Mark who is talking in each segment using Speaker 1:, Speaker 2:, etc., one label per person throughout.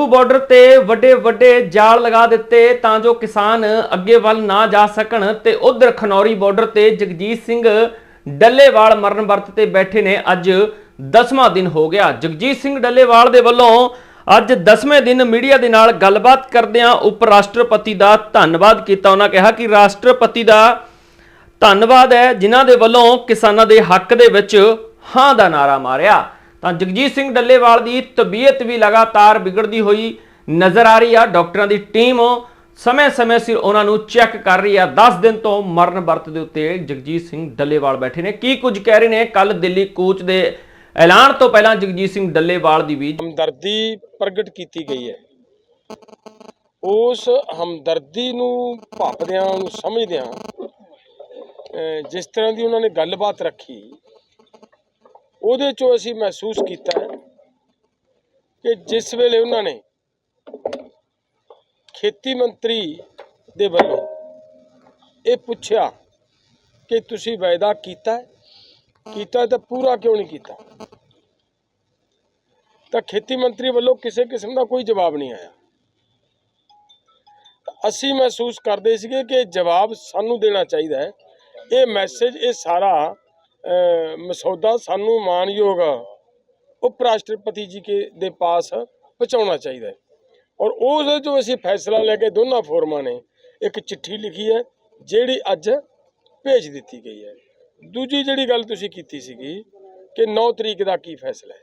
Speaker 1: Border ਤੇ ਵੱਡੇ ਵੱਡੇ ਜਾਲ ਲਗਾ ਦਿੱਤੇ ਤਾਂ ਜੋ ਕਿਸਾਨ ਅੱਗੇ ਵੱਲ ਨਾ ਜਾ ਸਕਣ ਤੇ ਉਧਰ ਖਨੌਰੀ ਬਾਰਡਰ ਤੇ ਜਗਜੀਤ ਸਿੰਘ ਡੱਲੇਵਾਲ ਮਰਨ ਵਰਤ ਤੇ ਬੈਠੇ ਨੇ ਅੱਜ 10ਵਾਂ ਦਿਨ ਹੋ ਗਿਆ। ਜਗਜੀਤ ਸਿੰਘ ਡੱਲੇਵਾਲ ਦੇ ਵੱਲੋਂ ਅੱਜ 10ਵੇਂ ਦਿਨ ਮੀਡੀਆ ਦੇ ਨਾਲ ਗੱਲਬਾਤ ਕਰਦਿਆਂ ਉਪ ਰਾਸ਼ਟਰਪਤੀ ਦਾ ਧੰਨਵਾਦ ਕੀਤਾ। ਉਹਨਾਂ ਕਿਹਾ ਕਿ ਰਾਸ਼ਟਰਪਤੀ ਦਾ ਧੰਨਵਾਦ ਹੈ ਜਿਨ੍ਹਾਂ ਦੇ ਵੱਲੋਂ ਕਿਸਾਨਾਂ ਦੇ ਹੱਕ ਦੇ ਵਿੱਚ ਹਾਂ ਦਾ ਨਾਰਾ ਮਾਰਿਆ। ਤਾਂ ਜਗਜੀਤ ਸਿੰਘ ਡੱਲੇਵਾਲ ਦੀ ਤਬੀਅਤ ਵੀ ਲਗਾਤਾਰ ਵਿਗੜਦੀ ਹੋਈ ਨਜ਼ਰ ਆ ਰਹੀ ਆ। ਡਾਕਟਰਾਂ ਦੀ ਟੀਮ ਸਮੇਂ-ਸਮੇਂ ਸਿਰ ਉਹਨਾਂ ਨੂੰ ਚੈੱਕ ਕਰ ਰਹੀ ਆ। 10 ਦਿਨ ਤੋਂ ਮਰਨ ਵਰਤ ਦੇ ਉੱਤੇ ਜਗਜੀਤ ਸਿੰਘ ਡੱਲੇਵਾਲ ਬੈਠੇ ਨੇ। ਕੀ ਕੁਝ ਕਹਿ ਰਹੇ ਨੇ? ਕੱਲ ਦਿੱਲੀ ਕੋਚ ਦੇ ਐਲਾਨ ਤੋਂ ਪਹਿਲਾਂ ਜਗਜੀਤ ਸਿੰਘ ਡੱਲੇਵਾਲ ਦੀ ਵੀ
Speaker 2: ਹਮਦਰਦੀ ਪ੍ਰਗਟ ਕੀਤੀ ਗਈ ਹੈ। ਉਸ ਹਮਦਰਦੀ ਨੂੰ ਭਾਪਦਿਆਂ ਨੂੰ ਸਮਝਦਿਆਂ ਜਿਸ ਤਰ੍ਹਾਂ ਦੀ ਉਹਨਾਂ ਨੇ ਗੱਲਬਾਤ ਰੱਖੀ ਉਹਦੇ ਚੋਂ ਅਸੀਂ ਮਹਿਸੂਸ ਕੀਤਾ ਕਿ ਜਿਸ ਵੇਲੇ ਉਹਨਾਂ ਨੇ ਖੇਤੀ ਮੰਤਰੀ ਦੇ ਵੱਲੋਂ ਇਹ ਪੁੱਛਿਆ ਕਿ ਤੁਸੀਂ ਵਾਅਦਾ ਕੀਤਾ ਕੀਤਾ ਤਾਂ ਪੂਰਾ ਕਿਉਂ ਨਹੀਂ ਕੀਤਾ? ਤਾਂ ਖੇਤੀ ਮੰਤਰੀ ਵੱਲੋਂ ਕਿਸੇ ਕਿਸਮ ਦਾ ਕੋਈ ਜਵਾਬ ਨਹੀਂ ਆਇਆ। ਅਸੀਂ ਮਹਿਸੂਸ ਕਰਦੇ ਸੀਗੇ ਕਿ ਜਵਾਬ ਸਾਨੂੰ ਦੇਣਾ ਚਾਹੀਦਾ ਹੈ। ਇਹ ਮੈਸੇਜ ਇਹ ਸਾਰਾ ਮਸੌਦਾ ਸਾਨੂੰ ਮਾਨਯੋਗ ਉਪ ਰਾਸ਼ਟਰਪਤੀ ਜੀ ਕੇ ਦੇ ਪਾਸ ਪਹੁੰਚਾਉਣਾ ਚਾਹੀਦਾ ਹੈ। ਔਰ ਉਹਦੇ ਤੋਂ ਅਸੀਂ ਫੈਸਲਾ ਲੈ ਕੇ ਦੋਨਾਂ ਫੋਰਮਾਂ ਨੇ ਇੱਕ ਚਿੱਠੀ ਲਿਖੀ ਹੈ, ਜਿਹੜੀ ਅੱਜ ਭੇਜ ਦਿੱਤੀ ਗਈ ਹੈ। ਦੂਜੀ ਜਿਹੜੀ ਗੱਲ ਤੁਸੀਂ ਕੀਤੀ ਸੀਗੀ ਕਿ 9 ਤਰੀਕ ਦਾ ਕੀ ਫੈਸਲਾ ਹੈ।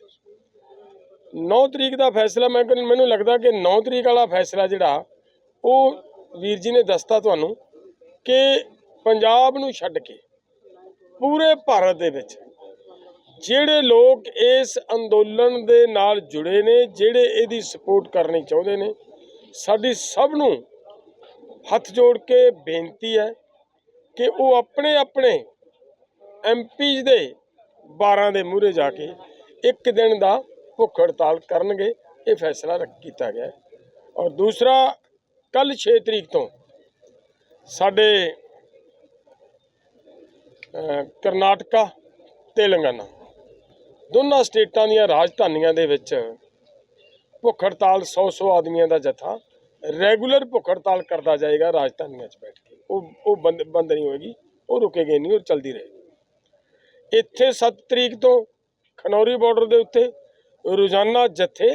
Speaker 2: 9 ਤਰੀਕ ਦਾ ਫੈਸਲਾ, ਮੈਂ ਮੈਨੂੰ ਲੱਗਦਾ ਕਿ 9 ਤਰੀਕ ਵਾਲਾ ਫੈਸਲਾ ਜਿਹੜਾ, ਉਹ ਵੀਰ ਜੀ ਨੇ ਦੱਸਤਾ ਤੁਹਾਨੂੰ ਕਿ ਪੰਜਾਬ ਨੂੰ ਛੱਡ ਕੇ ਪੂਰੇ ਭਾਰਤ ਦੇ ਵਿੱਚ। ਜਿਹੜੇ ਲੋਕ ਇਸ ਅੰਦੋਲਨ ਦੇ ਨਾਲ ਜੁੜੇ ਨੇ, ਜਿਹੜੇ ਇਹਦੀ ਸਪੋਰਟ ਕਰਨੀ ਚਾਹੁੰਦੇ ਨੇ, ਸਾਡੀ ਸਭ ਨੂੰ ਹੱਥ ਜੋੜ ਕੇ ਬੇਨਤੀ ਹੈ ਕਿ ਉਹ ਆਪਣੇ ਆਪਣੇ ਐਮਪੀਜ਼ ਦੇ 12 ਦੇ ਮੂਹਰੇ ਜਾ ਕੇ ਇੱਕ ਦਿਨ ਦਾ ਭੁੱਖ ਹੜਤਾਲ ਕਰਨਗੇ। ਇਹ ਫੈਸਲਾ ਰੱਖ ਕੀਤਾ ਗਿਆ ਔਰ ਦੂਸਰਾ ਕੱਲ 6 ਤਰੀਕ ਤੋਂ ਸਾਡੇ ਕਰਨਾਟਕਾ ਤੇਲੰਗਾਨਾ ਦੋਨਾਂ ਸਟੇਟਾਂ ਦੀਆਂ ਰਾਜਧਾਨੀਆਂ ਦੇ ਵਿੱਚ ਭੁੱਖ ਹੜਤਾਲ 100-100 ਆਦਮੀਆਂ ਦਾ ਜਥਾ ਰੈਗੂਲਰ ਭੁੱਖ ਹੜਤਾਲ ਕਰਦਾ ਜਾਏਗਾ ਰਾਜਧਾਨੀਆਂ 'ਚ ਬੈਠ ਕੇ। ਉਹ ਉਹ ਬੰਦ ਬੰਦ ਨਹੀਂ ਹੋਏਗੀ ਉਹ ਰੁਕੇਗੀ ਨਹੀਂ ਉਹ ਚੱਲਦੀ ਰਹੇਗੀ। ਇੱਥੇ 7 ਤਰੀਕ ਤੋਂ ਖਨੌਰੀ ਬਾਰਡਰ ਦੇ ਉੱਤੇ ਰੋਜ਼ਾਨਾ ਜਥੇ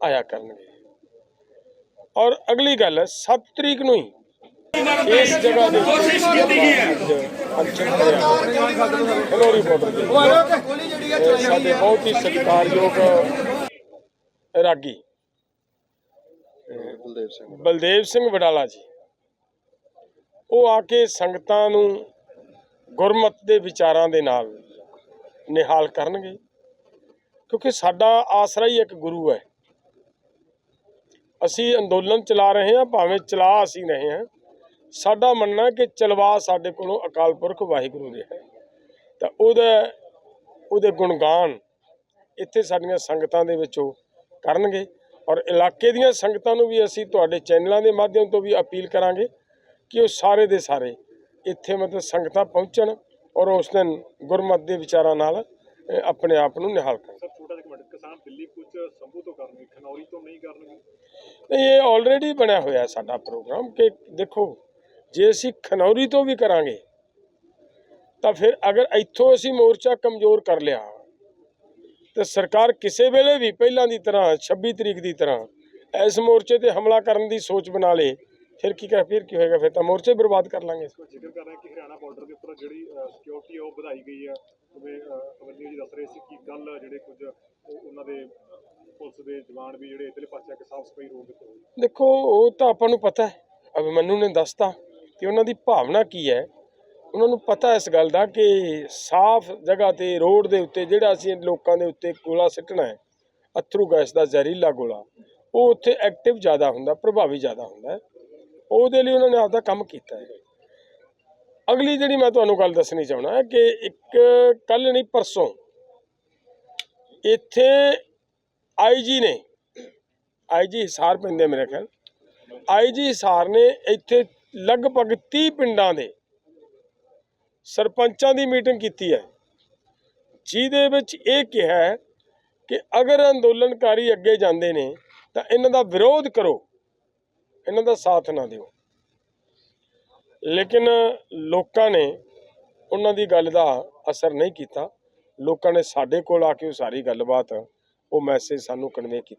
Speaker 2: ਆਇਆ ਕਰਨਗੇ। ਔਰ ਅਗਲੀ ਗੱਲ ਹੈ 7 ਤਰੀਕ ਨੂੰ ਹੀ ਇਸ ਜਗ੍ਹਾ ਦੇ ਕੋਸ਼ਿਸ਼ ਕੀਤੀ ਗਈ ਹੈ। ਖਨੌਰੀ ਬਾਰਡਰ ਦੇ ਇਹ ਸਾਡੇ ਬਹੁਤ ਹੀ ਸਤਿਕਾਰਯੋਗ ਰਾਗੀ।
Speaker 3: ਬਲਦੇਵ ਸਿੰਘ
Speaker 2: ਬਲਦੇਵ ਸਿੰਘ ਵਡਾਲਾ ਜੀ। ਉਹ ਆ ਕੇ ਸੰਗਤਾਂ ਨੂੰ ਗੁਰਮਤ ਦੇ ਵਿਚਾਰਾਂ ਦੇ ਨਾਲ ਨਿਹਾਲ ਕਰਨਗੇ, ਕਿਉਂਕਿ ਸਾਡਾ ਆਸਰਾ ਹੀ ਇੱਕ ਗੁਰੂ ਹੈ। ਅਸੀਂ ਅੰਦੋਲਨ ਚਲਾ ਰਹੇ ਹਾਂ, ਭਾਵੇਂ ਚਲਾ ਅਸੀਂ ਰਹੇ ਹਾਂ। ਸਾਡਾ ਮੰਨਣਾ ਕਿ ਚਲਵਾ ਸਾਡੇ ਕੋਲੋਂ ਅਕਾਲ ਪੁਰਖ ਵਾਹਿਗੁਰੂ ਰਿਹਾ ਹੈ। ਤਾਂ ਉਹਦਾ ਉਹਦੇ ਗੁਣਗਾਨ ਇੱਥੇ ਸਾਡੀਆਂ ਸੰਗਤਾਂ ਦੇ ਵਿੱਚੋਂ ਕਰਨਗੇ ਔਰ ਇਲਾਕੇ ਦੀਆਂ ਸੰਗਤਾਂ ਨੂੰ ਵੀ ਅਸੀਂ ਤੁਹਾਡੇ ਚੈਨਲਾਂ ਦੇ ਮਾਧਿਅਮ ਤੋਂ ਵੀ ਅਪੀਲ ਕਰਾਂਗੇ ਕਿ ਉਹ ਸਾਰੇ ਦੇ ਸਾਰੇ ਇੱਥੇ ਮਤਲਬ ਸੰਗਤਾਂ ਪਹੁੰਚਣ ਔਰ ਉਸ ਦਿਨ ਗੁਰਮਤਿ ਦੇ ਵਿਚਾਰਾਂ ਨਾਲ ਆਪਣੇ ਆਪ ਨੂੰ ਨਿਹਾਲ ਕਰਨ।
Speaker 4: ਸਰ ਛੋਟਾ ਜਿਹਾ ਮਿੰਟ ਕਿਸਾਨ ਦਿੱਲੀ ਕੁਝ ਸੰਭੂ ਤੋਂ ਕਰਨਗੇ ਖਨੌਰੀ ਤੋਂ ਨਹੀਂ ਕਰਨਗੇ?
Speaker 2: ਨਹੀਂ ਇਹ ਆਲਰੇਡੀ ਬਣਿਆ ਹੋਇਆ ਸਾਡਾ ਪ੍ਰੋਗਰਾਮ ਕਿ ਦੇਖੋ ਜੇ ਅਸੀਂ ਖਨੌਰੀ ਤੋਂ ਵੀ ਕਰਾਂਗੇ ਤਾਂ ਫਿਰ ਅਗਰ ਇੱਥੋਂ ਅਸੀਂ ਮੋਰਚਾ ਕਮਜ਼ੋਰ ਕਰ ਲਿਆ ਤੇ ਸਰਕਾਰ ਕਿਸੇ ਵੇਲੇ ਵੀ ਪਹਿਲਾਂ ਦੀ ਤਰ੍ਹਾਂ 26 ਤਰੀਕ ਦੀ ਤਰ੍ਹਾਂ ਇਸ ਮੋਰਚੇ ਤੇ ਹਮਲਾ ਕਰਨ ਦੀ ਸੋਚ ਬਣਾ ਲੇ ਫਿਰ ਕੀ ਕਰ ਫਿਰ ਕੀ ਹੋਏਗਾ? ਫਿਰ ਤਾਂ ਮੋਰਚੇ ਬਰਬਾਦ ਕਰ ਲਾਂਗੇ
Speaker 4: ਜ਼ਿਕਰ ਕਰ ਰਹੇ ਕਿ ਹਰਿਆਣਾ ਬਾਰਡਰ ਦੇ ਉੱਪਰ ਜਿਹੜੀ ਸਿਕਿਉਰਿਟੀ ਉਹ ਵਧਾਈ ਗਈ ਹੈ ਜਿਵੇਂ ਅਵਰਨੀਓ ਜੀ ਦੱਸ ਰਹੇ ਸੀ ਕਿ ਕੱਲ ਜਿਹੜੇ ਕੁਝ ਉਹ- ਉਹਨਾਂ ਦੇ ਪੁਲਿਸ ਦੇ ਜਵਾਨ ਵੀ ਜਿਹੜੇ ਇਧਰਲੇ ਪਾਸੇ ਆ ਕੇ ਸਾਫ਼ ਸਫ਼ਾਈ ਰੋਡ ਹੋਈ
Speaker 2: ਦੇਖੋ ਉਹ ਤਾਂ ਆਪਾਂ ਨੂੰ ਪਤਾ ਹੈ। ਅਭਿਮਨੂ ਨੇ ਦੱਸਤਾ। ਕਿ ਉਹਨਾਂ ਦੀ ਭਾਵਨਾ ਕੀ ਹੈ? ਉਹਨਾਂ ਨੂੰ ਪਤਾ ਇਸ ਗੱਲ ਦਾ ਕਿ ਸਾਫ਼ ਜਗ੍ਹਾ ਤੇ, ਰੋਡ ਦੇ ਉੱਤੇ ਜਿਹੜਾ ਅਸੀਂ ਲੋਕਾਂ ਦੇ ਉੱਤੇ ਗੋਲਾ ਸਿੱਟਣਾ ਹੈ, ਅਥਰੂ ਗੈਸ ਦਾ ਜ਼ਹਿਰੀਲਾ ਗੋਲਾ, ਉਹ ਉੱਥੇ ਐਕਟਿਵ ਜ਼ਿਆਦਾ ਹੁੰਦਾ, ਪ੍ਰਭਾਵੀ ਜ਼ਿਆਦਾ ਹੁੰਦਾ ਉਹਦੇ ਲਈ ਉਹਨਾਂ ਨੇ ਆਪਦਾ ਕੰਮ ਕੀਤਾ ਹੈ। ਅਗਲੀ ਜਿਹੜੀ ਮੈਂ ਤੁਹਾਨੂੰ ਗੱਲ ਦੱਸਣੀ ਚਾਹਣਾ ਹੈ ਕਿ ਇੱਕ ਕੱਲ ਨਹੀਂ, ਪਰਸੋਂ ਇੱਥੇ ਆਈਜੀ ਨੇ ਆਈਜੀ ਹਿਸਾਰ ਪੈਂਦੇ ਆ ਮੇਰੇ ਖਿਆਲ ਆਈਜੀ ਹਿਸਾਰ ਨੇ ਇੱਥੇ ਲਗਭਗ 30 ਪਿੰਡਾਂ ਦੇ ਸਰਪੰਚਾਂ ਦੀ ਮੀਟਿੰਗ ਕੀਤੀ ਹੈ। ਜਿਹਦੇ ਵਿੱਚ ਇਹ ਕਿਹਾ ਹੈ ਕਿ ਅਗਰ ਅੰਦੋਲਨਕਾਰੀ ਅੱਗੇ ਜਾਂਦੇ ਨੇ, ਤਾਂ ਇਹਨਾਂ ਦਾ ਵਿਰੋਧ ਕਰੋ। ਇਹਨਾਂ ਦਾ ਸਾਥ ਨਾ ਦਿਓ। ਲੇਕਿਨ ਲੋਕਾਂ ਨੇ ਉਹਨਾਂ ਦੀ ਗੱਲ ਦਾ ਅਸਰ ਨਹੀਂ ਕੀਤਾ। ਲੋਕਾਂ ਨੇ ਸਾਡੇ ਕੋਲ ਆ ਕੇ ਉਹ ਸਾਰੀ ਗੱਲਬਾਤ, ਉਹ ਮੈਸੇਜ ਸਾਨੂੰ ਕਨਵੇ ਕੀਤਾ।